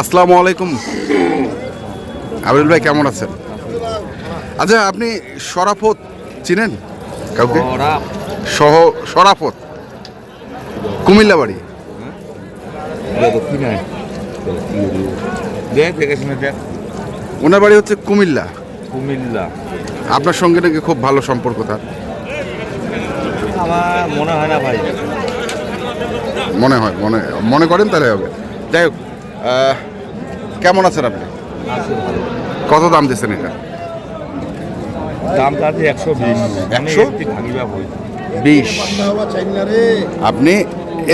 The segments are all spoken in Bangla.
আসসালামু আলাইকুম। আবিরুল ভাই কেমন আছেন? আচ্ছা আপনি শরাফত চিনেন কাউকে? সহ শরাফত কুমিল্লা বাড়ি। ওনার বাড়ি হচ্ছে কুমিল্লা। কুমিল্লা। আপনার সঙ্গে নাকি খুব ভালো সম্পর্ক তার? আমার মনে হয় না ভাই। মনে হয় মনে মনে করেন তাহলে হবে। যাই হোক কেমন আছেন আপনি? কত দাম দিচ্ছেন এটা? দাম তার একশো বিশ। বিশ। আপনি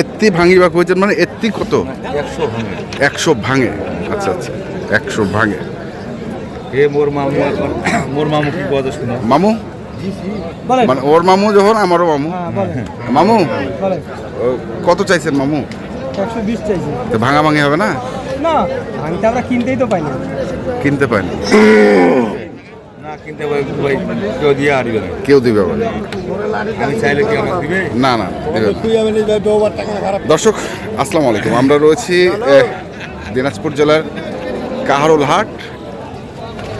এত্তি ভাঙিবা কইছেন মানে এত্তি কত? একশো ভাঙে। একশো ভাঙে। আচ্ছা আচ্ছা। একশো ভাঙে। এ মোর মামু এখন মোর মামু কি কথা শুনো মামু? মানে ওর মামু যখন আমারও মামু। মামু? ও, কত চাইছেন মামু? একশো বিশ চাইছি। তো ভাঙা ভাঙি হবে না? না ভাঙতে আমরা কিনতেই তো পাই না কিনতে পারেন না কিনতে পারি কেউ দিয়ে আরবে না। কেউ দিবে আবার। আমি চাইলে কি দিবে? না না দর্শক আসসালামু আলাইকুম। আমরা রয়েছি দিনাজপুর জেলার কাহারুল হাট।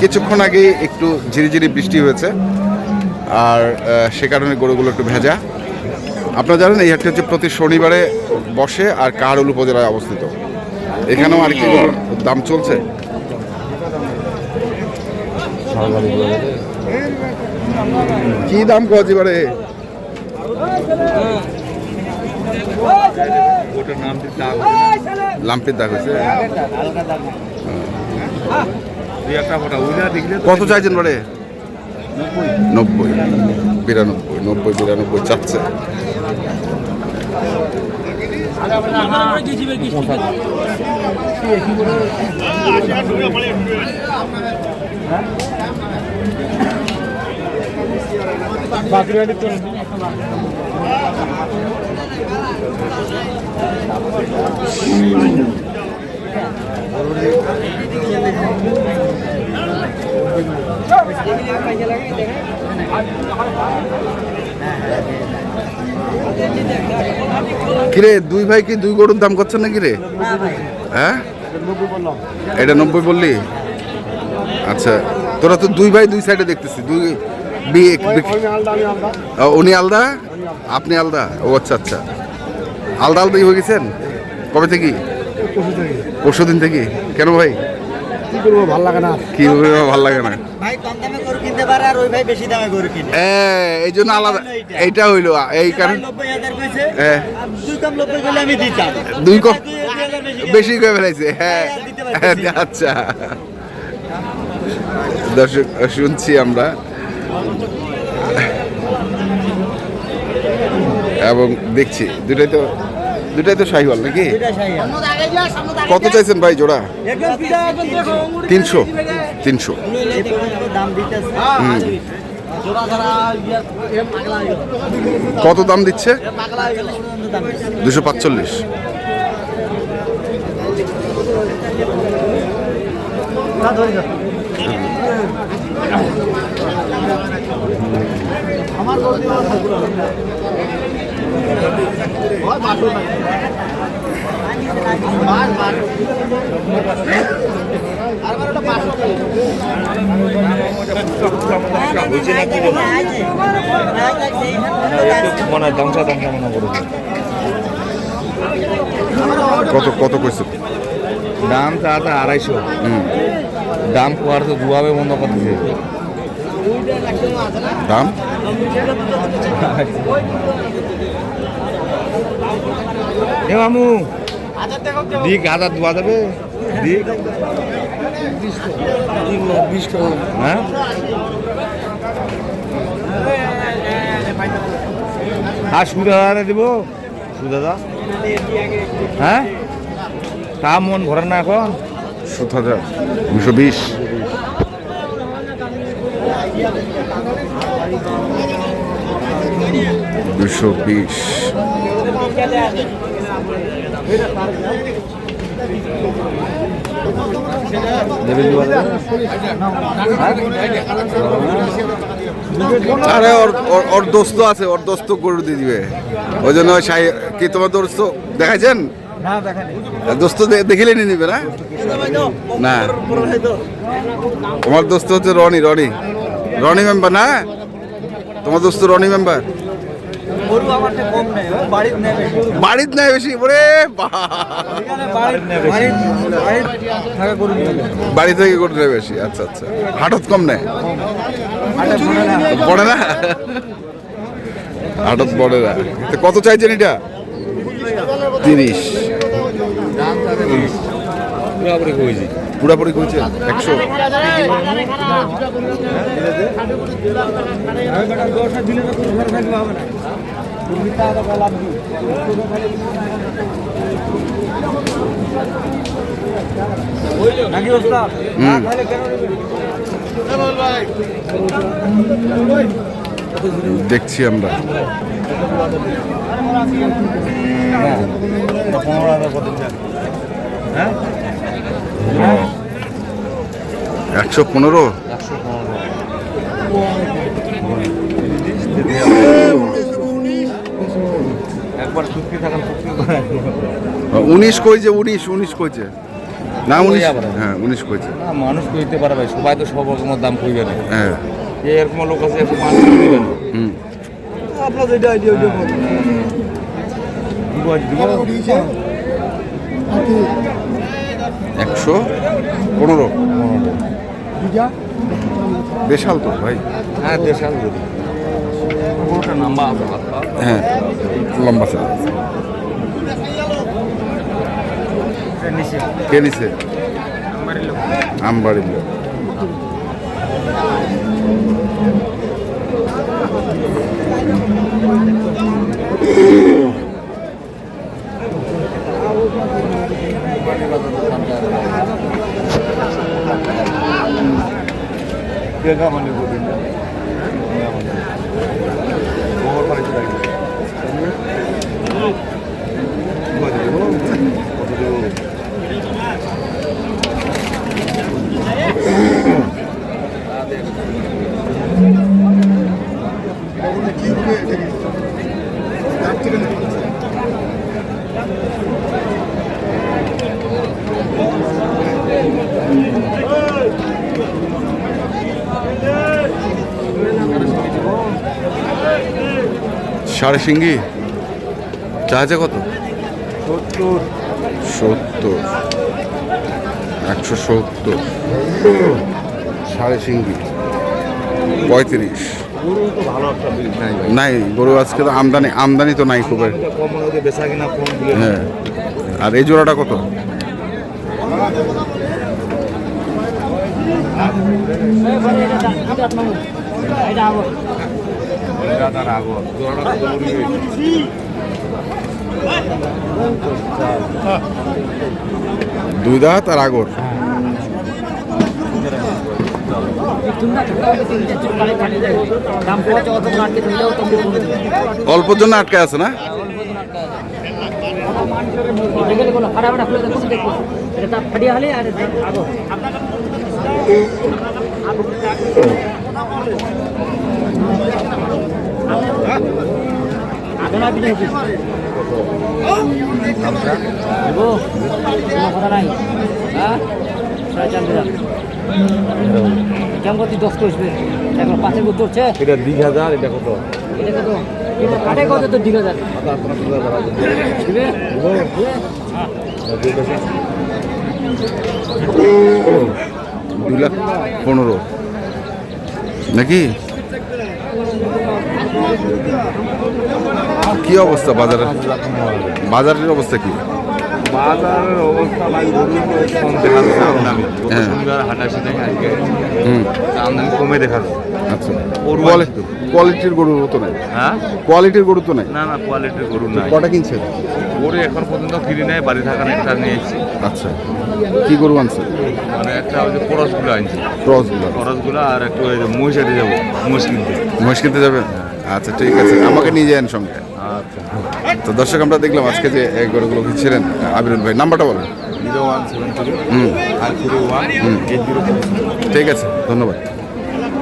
কিছুক্ষণ আগে একটু ঝিরিঝিরি বৃষ্টি হয়েছে। আর সে কারণে গরুগুলো একটু ভেজা। আপনারা জানেন এই হাটটি হচ্ছে প্রতি শনিবারে বসে আর কাহারুল উপজেলায় অবস্থিত। এখানেও আর কি দাম চলছে? কি দাম কজি বারে লাম্পির দাগ হয়েছে। কত চাইছেন বারে নব্বই। বিরানব্বই। নব্বই বিরানব্বই চাচ্ছে। বাকরিবাড়ির তো কাজে লাগে কিরে দুই ভাই কি দুই গরুর দাম করছেন নাকি রে? হ্যাঁ? এটা নব্বই বললি? আচ্ছা তোরা তো দুই ভাই দুই সাইডে দেখতেছি দুই উনি আলদা? আপনি আলদা? ও আচ্ছা আচ্ছা। আলদা আলদাই হয়ে গেছেন? কবে থেকে? পরশু দিন থেকে। কেন ভাই? কি করব ভালো লাগে না। কি ভালো লাগে না। ভাই কম দামে কিনতে পারে আর ওই ভাই বেশি দামে গরু কিনে। এ, এই জন্য আলাদা এইটা। হইল এই কারণ হ্যাঁ। দুই কম নব্বই করলে আমি দিতাম। দুই কম বেশি করে ফেলাইছে হ্যাঁ। দিতে পারতেছি না। আচ্ছা। দর্শক শুনছি আমরা। এবং দেখছি দুটাই তো দুটাই তো শাহিওয়াল নাকি? কত চাইছেন ভাই জোড়া? তিনশো। তিনশো। দাম দিতেছে। কত দাম দিচ্ছে? দুশো পাঁচচল্লিশ। হয়েছে না কি রে? মনে হয় দামসা দামসা মনে করব কত কত কইছে? দাম তো আছে আড়াইশো। দাম কোয়ার তো দুভাবে বন্ধ করতেছে। দাম? এ মামু। দিক হাজার দোয়া যাবে। দিক। হ্যাঁ? আর সুদা দাদা দিব। সুদা দা। হ্যাঁ? তা মন ভরে না এখন। সাত হাজার। দুশো বিশ। দুশো বিশ। আরে ওর দোস্ত আছে ওর দোস্ত গরু দিয়ে দিবে। ওই জন্য সাই কি তোমার দোস্ত দেখাইছেন? দোস্ত দেখিলে নিয়ে নিবে না। না। তোমার দোস্ত হচ্ছে রনি রনি। রনি মেম্বার না? তোমার দোস্ত রনি মেম্বার গরু বাড়ির নেবে বেশি। ওরে থাকা গরু বাড়ি থেকে করে নেয় বেশি? আচ্ছা আচ্ছা। হাটত কম নেয়? আটা পড়ে না। হাটত পড়ে না। তো কত চাইছেন এটা? তিরিশ। পুরাপুরি কইছি একশো? দেখছি আমরা। পনেরো হাজার কত হ্যাঁ। একশো পনেরো? একশো পনেরো করে উনিশ কইছে উনিশ উনিশ কইছে। না উনিশ? আবার। হ্যাঁ উনিশ কইছে। না মানুষ কইতে পারে ভাই সবাই তো সব রকমের দাম কইবে না। হ্যাঁ। যে এরকম লোক আছে একটু মানুষ দিবে না। হুম। আপনার যেটা আইডিয়া ওইটা বলুন। দিব আজ দিব পনেরো বেশাল তো ভাই। হ্যাঁ দেশাল নাম্বার হ্যাঁ লম্বা সাইজ কে নিছে? আমবাড়ির লোক। দেখা মানে গরু সাড়ে সিঙ্গি? চার্জে কত? সত্তর। সত্তর। একশো সত্তর। সাড়ে সিঙ্গি। পঁয়ত্রিশ। নাই গরু আজকে তো আমদানি আমদানি তো নাই খুব। এটা হ্যাঁ। আর এই জোড়াটা কত? দাদার আগর জোড়াটা কত বলি দুই দাঁত আর আগর অল্পর জন্য আটকে আছে না? ফাটিয়ে হলে আর আগো আগে না বিজয় দেবো কোনো কথা নাই হ্যাঁ সাড়ে চার দিলাম কেমন তুই দশ করিস এখন পাঁচের গুণ চলছে এটা দিঘ হাজার। এটা কত এটা কত কিন্তু কাটে কত দিকে যাবে দুই লাখ পনেরো। নাকি? কি অবস্থা বাজারের? বাজারের অবস্থা কি? বাজারের অবস্থা ভাই দেখা আমদানি। হ্যাঁ। হাটাশি থেকে আজকে আমদানি কমে দেখা আচ্ছা। কোয়ালিটির গরু তো। নাই? হ্যাঁ? কোয়ালিটির গরু তো নাই? না না কোয়ালিটির গরু নাই। কটা কিনছে গরু এখন পর্যন্ত কিনি নাই বাড়ি থাকার একটা নিয়ে এসেছি। আচ্ছা। কি গরু আনছে মানে একটা ওই যে করসগুলো আনছি। ক্রসগুলো করসগুলো আর একটু ওই যে মহিষাটি যাব মহিষ কিনতে। মহিষ কিনতে যাবেন? আচ্ছা ঠিক আছে। আমাকে নিয়ে যান সঙ্গে। আচ্ছা। তো দর্শক আমরা দেখলাম আজকে যে গরুগুলো কিনছিলেন আবিরুল ভাই। নাম্বারটা বলেন। ঠিক আছে ধন্যবাদ।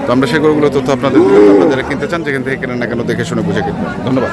তো আমরা সেই গরুগুলো তথ্য আপনাদের আপনারা যারা কিনতে চান যেখান থেকে কেনেন না কেন দেখে শুনে বুঝে কিনবেন ধন্যবাদ।